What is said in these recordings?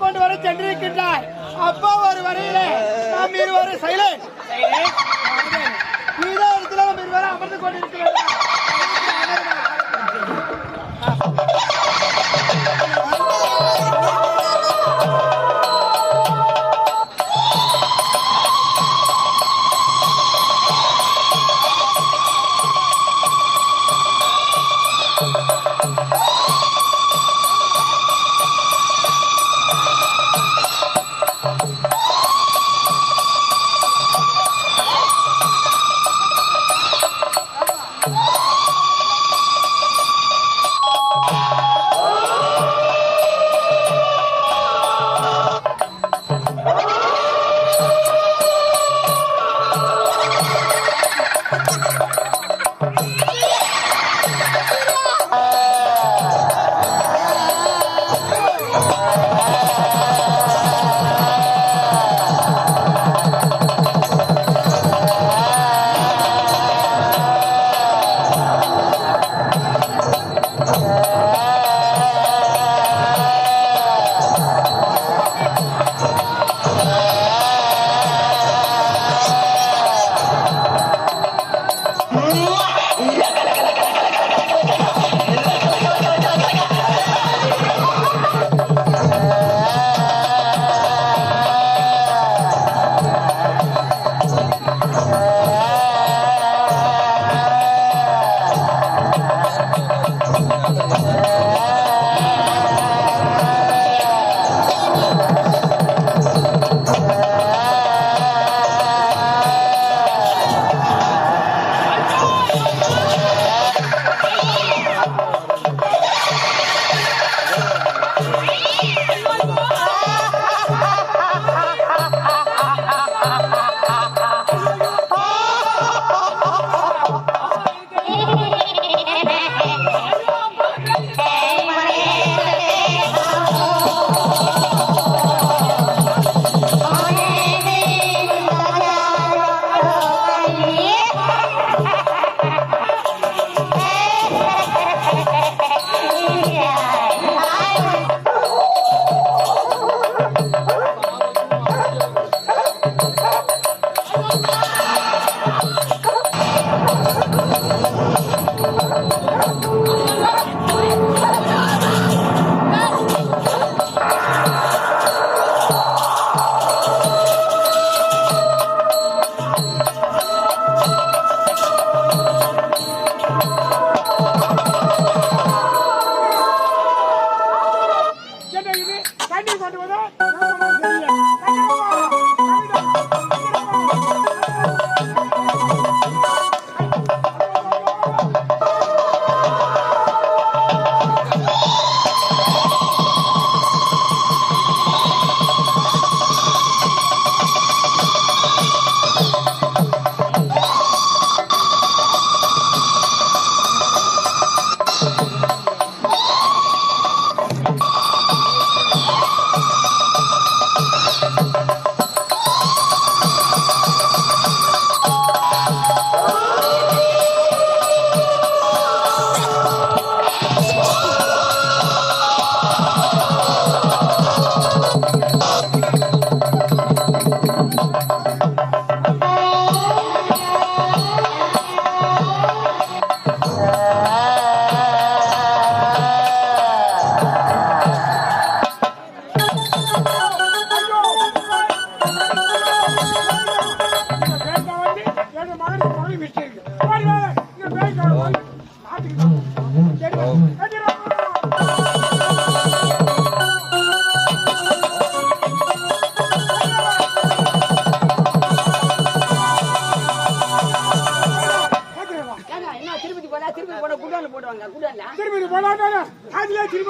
கொண்டிருக்கின்றாய் அப்பா ஒரு வரையிலே நாம் இருவரும் சைலண்ட் இதே இடத்துல இருவரும் அமர்ந்து கொண்டிருக்கிறோம். திருப்பதி போனா திருப்பதி போடுவாங்க திரும்ப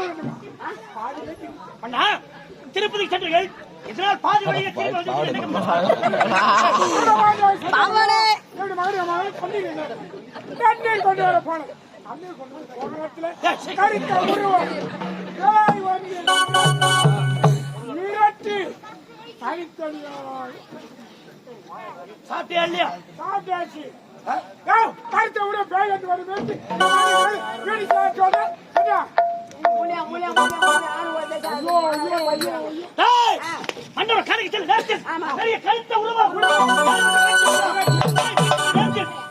அண்ணா இதனால் பாதி வழியே திரும்பி என்னுடைய மகனுடைய மகன் சொன்னீங்க தண்ணீர் கொண்டு வர போனது தண்ணீர் கொண்டு வர போன இடத்துல கருத்த உருவம். ஏய் வந்து. மிரட்டி தனித்தனியாய். சாப்பிட்டியா இல்லையா? சாப்பிட்டாச்சு. கருத்த உருவம் பேய் வந்து வருது வீடு மண்ணோட கணக்கு செல்லு. நிறைய கழுத்த உருவா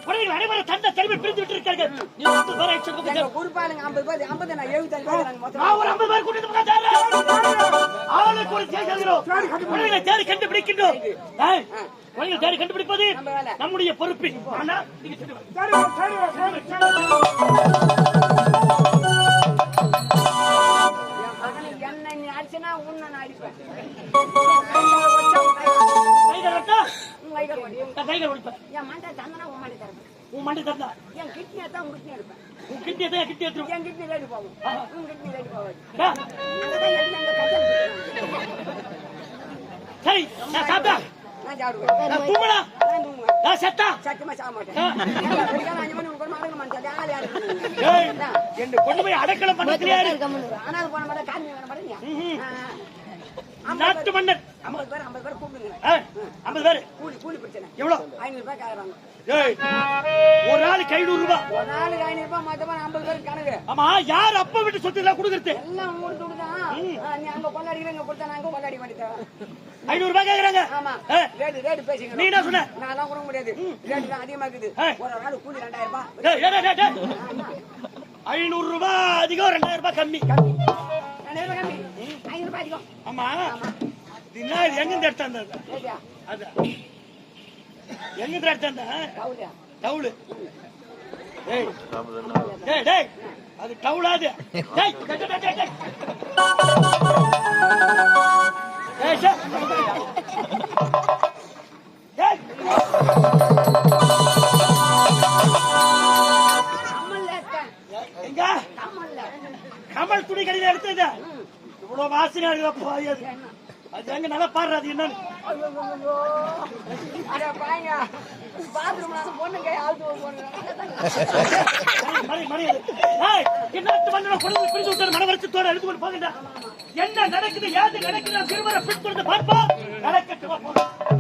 குறைகள் அனைவரும் தந்த தெருவை பிரிந்து விட்டு இருக்கார்கள் நீ வந்து வர எங்க குறிப்பாளுங்க 50 பேர், 50 நான் 75 பேர் நாங்க மொத்தம். நான் ஒரு ஐம்பது பேர் கூட்டிட்டு போகிறேன் ஆளுக்கு ஒரு சேர்க்கிறோம் குறைகளை தேடி கண்டுபிடிக்கின்றோம். குறைகளை தேடி கண்டுபிடிப்பது. நம்முடைய பொறுப்பு ஆனா நீங்க சென்று வாங்க. சரி வா, சரி வா, சரி சரி என் மகனுக்கு என்ன நீ அடிச்சனா, உன்னை நான் அடிப்பேன். கைகள் ஒடிப்பேன் என் மண்டை தந்தனா உன் மண்டை தரேன். உன் மண்டை தந்தா என் கிட்னியை தான் உன் கிட்னி எடுப்பேன். உன் கிட்டி எதையா கிட்டி எடுத்துரும் என் கிட்னி லேடி போகும். உன் கிட்னி கச்சல் குத்துறாங்க. சரி நான் சாப்பிட்டா நான் சாப்பிடுவேன். நான் செத்தா சத்தியமா சாக மாட்டேன். மாட்டேன். என்ன? கொண்டு போய் பண்ண தெரியாது அனாதை போன மாதிரி காரணம் வேணும் பாருங்க. நாட்டு மன்னர் ஐம்பது பேர் ஐம்பது பேர் கூப்பிடுங்க ஐம்பது பேரு கூலி கூலி பிரச்சனை எவ்வளவு ஐநூறு ரூபாய் கேக்குறாங்க டேய், ஒரு நாளைக்கு ஐநூறு ரூபாய் ஒரு நாளைக்கு ஐநூறு ரூபாய் மொத்தமா ஐம்பது பேர் கணக்கு. ஆமா யார் அப்ப விட்டு சொத்து எல்லாம் கொடுக்கறது? எல்லாம் உங்களுக்கு கொடுத்தான் நீ அங்க கொண்டாடிக்கிறீங்க கொடுத்தா நான் அங்க கொண்டாடி மாட்டேன் ஐநூறு ரூபாய் கேக்குறாங்க. ஆமா. ரேட்டு ரேட்டு பேசிக்கணும் நீ என்ன சொன்ன? நான் எல்லாம் கொடுக்க முடியாது. ரேட்டு தான் அதிகமா இருக்குது. ஒரு நாள் கூலி ரெண்டாயிரம் ரூபாய். ஐநூறு ரூபாய் அதிகம் ரெண்டாயிரம் ரூபாய் கம்மி. கம்மி. ரெண்டாயிரம் ரூபாய் கம்மி. ஐநூறு ரூபாய் அதிகம். ஆமா. எங்க இருந்து எடுத்தாந்த அது? ரேட்டியா? அது. எங்க கவுலியா டவுலு டேய். டேய் டேய் அது டவுலாது டேய். டேய், டேய், கமல் துணி கடையில எடுத்தது. இவ்வளவு வாசனை இருக்குதப்பா அது எங்க நல்லா பாடுற அது என்னன்னு. என்னாத்து மண்ணை கொண்டு போங்கடா. என்ன நடக்குது ஏது நடக்குது திருமண பின் பார்ப்போம். நடக்கட்டும்